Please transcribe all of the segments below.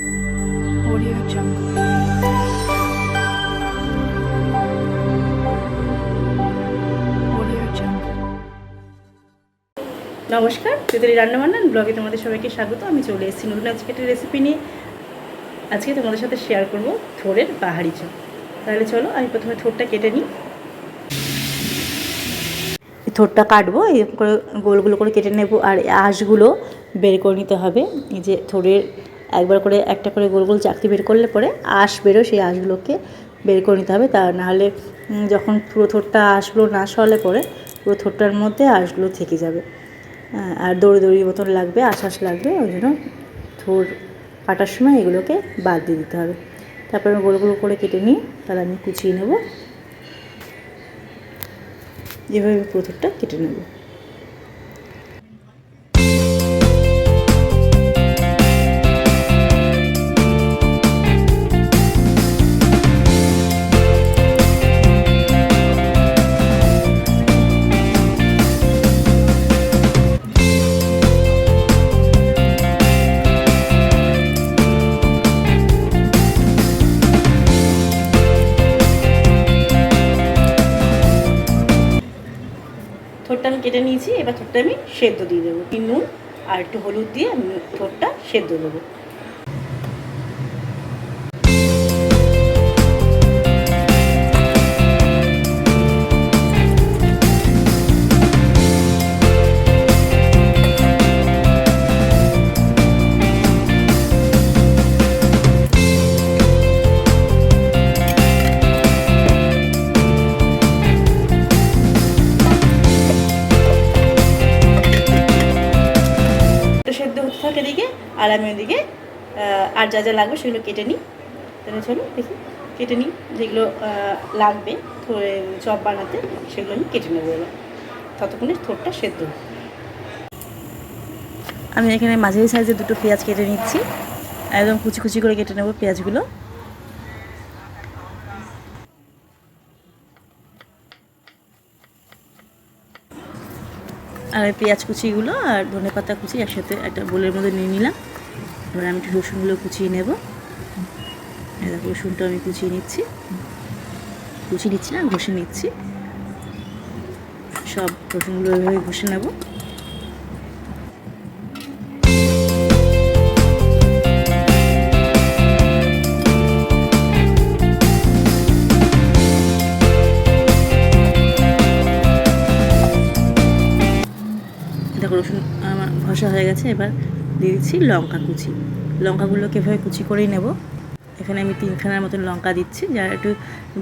Audio Jungle. Audio Jungle. নমস্কার তিতলি রান্নাবান্না ব্লগে তোমাদের সবাইকে স্বাগত। আমি চলে এসেছি নতুন আজকে একটা রেসিপি নিয়ে। আজকে তোমাদের সাথে শেয়ার করব থোড়ের পাহাড়ি চপ। তাহলে চলো, আমি প্রথমে থোরটা কেটে নিই। থোরটা কাটবো, এরকম করে গোলগুলো করে কেটে নেব, আর আঁশগুলো বের করে নিতে হবে। এই যে থোড়ের একবার করে একটা করে গোল গোল চাকতি বের করলে পরে আঁশ বেরো সেই আঁশগুলোকে বের করে নিতে হবে। তা নাহলে যখন পুরো থোরটা আঁশগুলো না সরলে পরে পুরো থোরটার মধ্যে আঁশগুলো থেকে যাবে। আর দড়ি দৌড়ির মতন লাগবে আশ্বাস লাগবে, ওই জন্য থোর কাটার সময় এগুলোকে বাদ দিয়ে দিতে হবে। তারপরে আমি গোল গোল করে কেটে নিই তাহলে আমি কুচিয়ে নেব। যেভাবে আমি পুরো থোরটা কেটে নেব। কেটে নিয়েছি, এবার ঠোঁটটা আমি সেদ্ধ দিয়ে দেবো। নুন আর একটু হলুদ দিয়ে আমি ঠোঁটটা সেদ্ধ দেবো। আর আমি ওদিকে আর যা যা লাগবে সেগুলো কেটে নিই। তাহলে চলো দেখি, কেটে নিই, যেগুলো লাগবে চপ বানাতে, সেগুলো আমি কেটে নেব এবার। ততক্ষণে থোরটা সেদ্ধ আমি এখানে মাঝারি সাইজে দুটো পেঁয়াজ কেটে নিচ্ছি। একদম কুচি কুচি করে কেটে নেব পেঁয়াজগুলো। আর পেঁয়াজ কুচিগুলো আর ধনে পাতা কুচি একসাথে একটা বোলের মধ্যে নিয়ে নিলাম। এবার আমি একটু রসুনগুলো কুচিয়ে নেব। দেখো, রসুনটা আমি কুচিয়ে নিচ্ছি। কুচিয়ে নিচ্ছি না, ঘষে নিচ্ছি। সব রসুনগুলো এভাবে ঘষে নেব। হয়ে গেছে, এবার দিয়ে দিচ্ছি লঙ্কা কুচি। লঙ্কাগুলোকে এভাবে কুচি করেই নেব। এখানে আমি তিনখানার মতন লঙ্কা দিচ্ছি। যারা একটু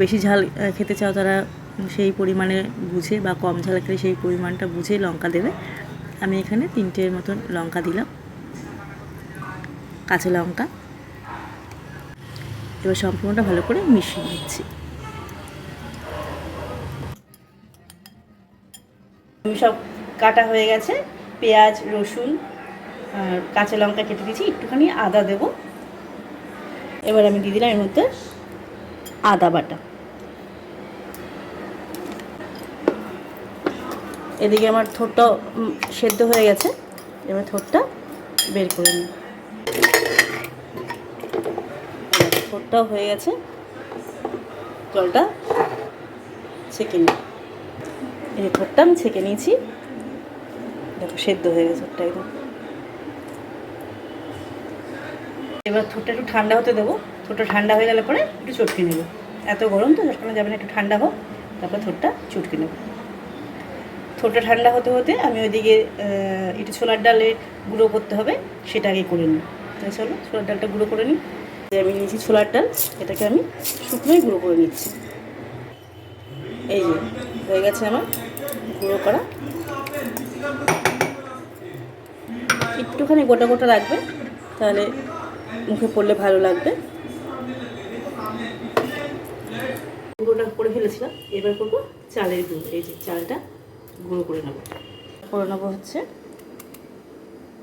বেশি ঝাল খেতে চাও তারা সেই পরিমাণে বুঝে বা কম ঝাল খেলে সেই পরিমাণটা বুঝে লঙ্কা দেবে। আমি এখানে তিনটের মতন লঙ্কা দিলাম। কাঁচা লঙ্কা। এবার সম্পূর্ণটা ভালো করে মিশিয়ে নিচ্ছি। সব কাটা হয়ে গেছে। পেঁয়াজ রসুন আর কাঁচা লঙ্কা কেটে দিয়েছি একটুখানি আদা দেব। এবার আমি দিয়ে দিলাম এর মধ্যে আদা বাটা। এদিকে আমার উম, সেদ্ধ হয়ে গেছে। এবার থোরটা বের করে নিই। থোরটাও হয়ে গেছে। জলটা ছেঁকে নিই। এই যে থোরটা আমি ছেঁকে নিয়েছি। দেখো, সেদ্ধ হয়ে গেছে থোরটা একদম। এবার থোরটা একটু ঠান্ডা হতে দেবো। থোরটা ঠান্ডা হয়ে গেলে পরে একটু চটকে নেব। এত গরম তো চটকানো যাবে না একটু ঠান্ডা হোক, তারপর থোরটা চটকে নেব। থোরটা ঠান্ডা হতে হতে আমি ওইদিকে একটু ছোলার ডালে গুঁড়ো করতে হবে, সেটা আগে করে নিই। তাই চলো, ছোলার ডালটা গুঁড়ো করে নিই। আমি নিয়েছি ছোলার ডাল, এটাকে আমি শুকনোই গুঁড়ো করে নিচ্ছি। এই যে, হয়ে গেছে আমার গুঁড়ো করা। একটুখানি গোটা গোটা রাখবে তাহলে মুখে পড়লে ভালো লাগবে। গুঁড়োটা করে ফেলেছিলাম এবার করব চালের গুঁড়ো এই যে চালটা গুঁড়ো করে নেব। করে নেব হচ্ছে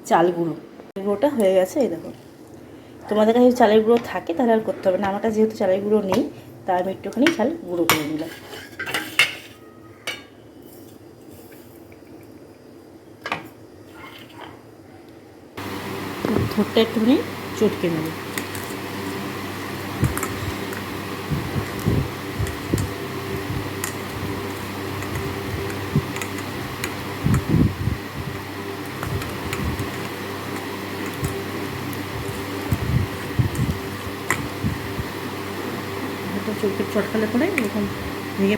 চাল গুঁড়ো। গুঁড়োটা হয়ে গেছে এই দেখো। তোমাদের কাছে চালের গুঁড়ো থাকে তাহলে আর করতে হবে না আমার কাছে যেহেতু চালের গুঁড়ো নেই তাই আমি একটুখানি চাল গুঁড়ো করে নিলাম। ঠোঁটটা একটুখানি চটকে নেব। চটকালে পরে এরকম ভেঙে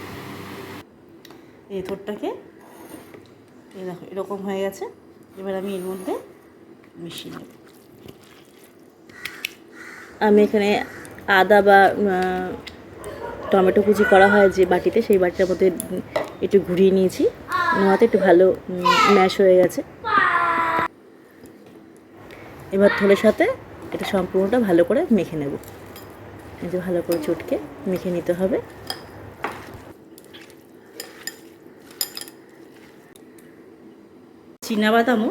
এই থোরটাকে এই দেখো, এরকম হয়ে গেছে। এবার আমি এর মধ্যে মিশিয়ে নেব। আমি এখানে আদা বা টমেটো কুচি করা হয় যে বাটিতে, সেই বাটিটার মধ্যে একটু ঘুরিয়ে নিয়েছি। নোয়াতে একটু ভালো ম্যাশ হয়ে গেছে। এবার থোড়ের সাথে এটা সম্পূর্ণটা ভালো করে মেখে নেব। এই যে ভালো করে চটকে মেখে নিতে হবে। চিনা বাদামও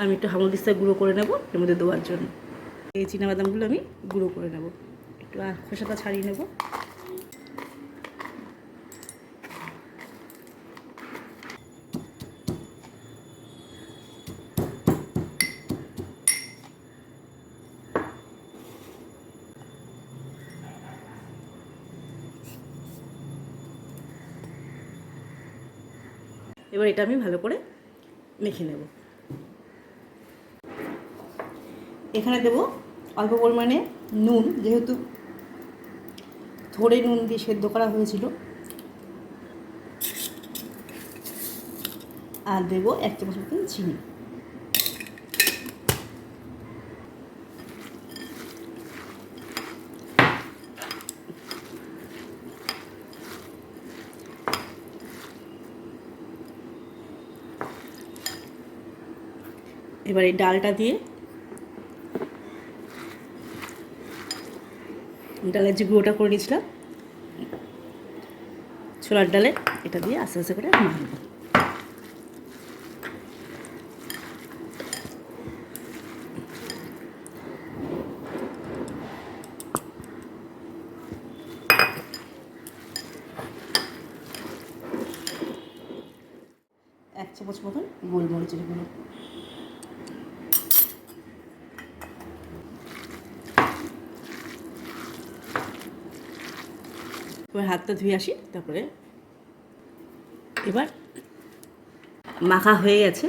আমি একটু হামল দিস্তা গুঁড়ো করে নেব এর মধ্যে দেওয়ার জন্য। এই বাদামগুলো আমি গুঁড়ো করে নেব। একটু খোসাটা ছাড়িয়ে নেব। এবার এটা আমি ভালো করে মেখে নেব। এখানে দেব অল্প পরিমাণে নুন, যেহেতু থোড়ে নুন দিয়ে সেদ্ধ করা হয়েছিল। আর দেবো এক চামচ মতন চিনি। এবার ডালটা দিয়ে ডালের যে গুঁড়োটা করে নিয়েছিলাম, ছোলার ডালে এটা দিয়ে আস্তে আস্তে করে মাখব। এক চামচ মতন গোলমরিচের গুঁড়ো। হাতটা ধুয়ে আসি, তারপরে এবার মাখা হয়ে গেছে।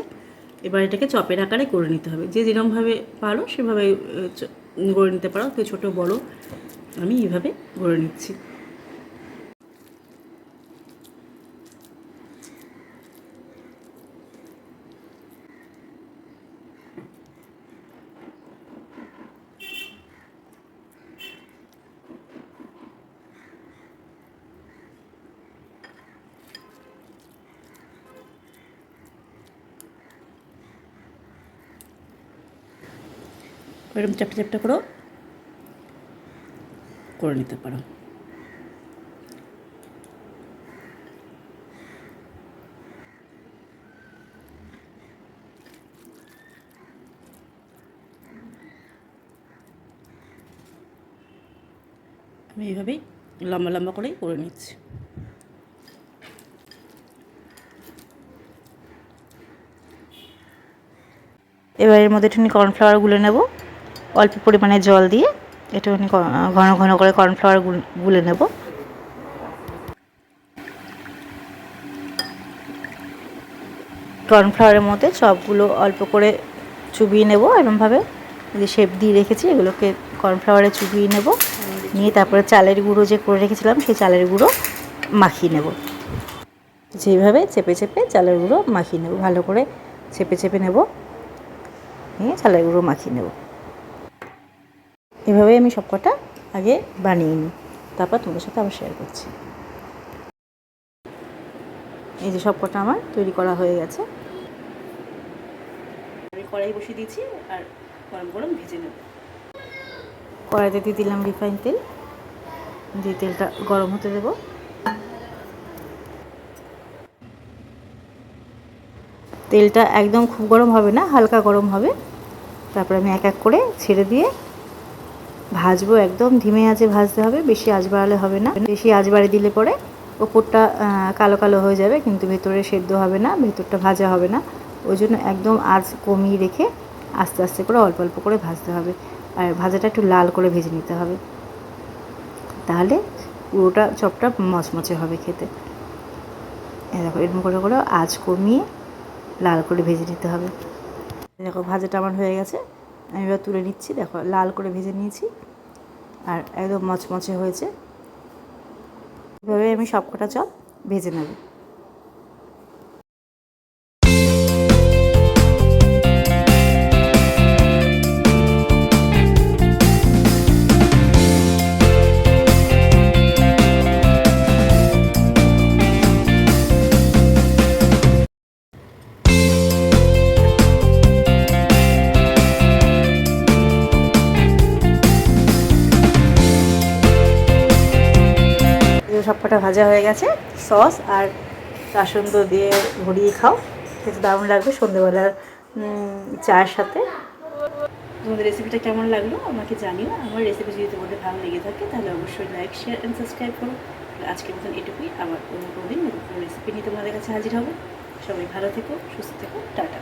এবার এটাকে চপের আকারে করে নিতে হবে। যে যেরকমভাবে পারো সেভাবে গড়ে নিতে পারো। তো ছোটো, বড় আমি এইভাবে গড়ে নিচ্ছি। এরকম চ্যাপটা চ্যাপটা করেও করে নিতে পারো। আমি এইভাবেই লম্বা লম্বা করেই করে নিচ্ছি। এবার এর মধ্যে একটুখানি কর্নফ্লাওয়ার গুলে নেব। অল্প পরিমাণে জল দিয়ে একটুখানি ঘন ঘন করে কর্নফ্লাওয়ার গুল- নেব। কর্নফ্লাওয়ারের মধ্যে চপগুলো অল্প করে চুবিয়ে নেব এরকমভাবে যে শেপ দিয়ে রেখেছি, এগুলোকে কর্নফ্লাওয়ারে চুবিয়ে নেব। নিয়ে তারপরে চালের গুঁড়ো যে করে রেখেছিলাম, সেই চালের গুঁড়ো মাখিয়ে নেব। যেভাবে চেপে চেপে চালের গুঁড়ো মাখিয়ে নেব, ভালো করে চেপে চেপে নেব। নিয়ে চালের গুঁড়ো মাখিয়ে নেব। এভাবে আমি সব কটা আগে বানিয়ে নিই। তারপর তোমাদের সাথে আবার শেয়ার করছি। এই যে সব কটা আমার তৈরি করা হয়ে গেছে। আমি কড়াই বসিয়ে দিয়েছি আর গরম গরম ভেজে নেব। কড়াইতে দিয়ে দিলাম রিফাইন তেল। দিয়ে তেলটা গরম হতে দেবো। তেলটা একদম খুব গরম হবে না, হালকা গরম হবে। তারপরে আমি এক এক করে ছেড়ে দিয়ে ভাজবো একদম, ধিমে আঁচে ভাজতে হবে, বেশি আঁচ বাড়ালে হবে না। বেশি আঁচ বাড়িয়ে দিলে পরে ওপরটা কালো কালো হয়ে যাবে, কিন্তু ভেতরে সেদ্ধ হবে না, ভেতরটা ভাজা হবে না। ওই জন্য একদম আঁচ কমিয়ে রেখে আস্তে আস্তে করে অল্প অল্প করে ভাজতে হবে। আর ভাজাটা একটু লাল করে ভেজে নিতে হবে। তাহলে পুরোটা চপটা মচমচে হবে খেতে। দেখো, এরকম করে করে আঁচ কমিয়ে লাল করে ভেজে নিতে হবে। দেখো, ভাজাটা আমার হয়ে গেছে। আমি এবার তুলে নিচ্ছি, দেখো লাল করে ভেজে নিয়েছি আর একদম মচমচে হয়েছে। এভাবে আমি সব কটা চপ ভেজে নেব। কটা ভাজা হয়ে গেছে, সস আর কাসন্দ দিয়ে ভরিয়ে খাও। খেতে দারুণ লাগবে সন্ধ্যেবেলার চায়ের সাথে। তোমাদের রেসিপিটা কেমন লাগল আমাকে জানিও। আমার রেসিপি যদি তোমাদের ভালো লেগে থাকে, তাহলে অবশ্যই লাইক শেয়ার অ্যান্ড সাবস্ক্রাইব করো। আজকের মতন এটুকুই। আবার অন্য কোনো দিন নতুন রেসিপি নিয়ে তোমাদের কাছে হাজির হব। সবাই ভালো থেকো, সুস্থ থেকো, টাটা।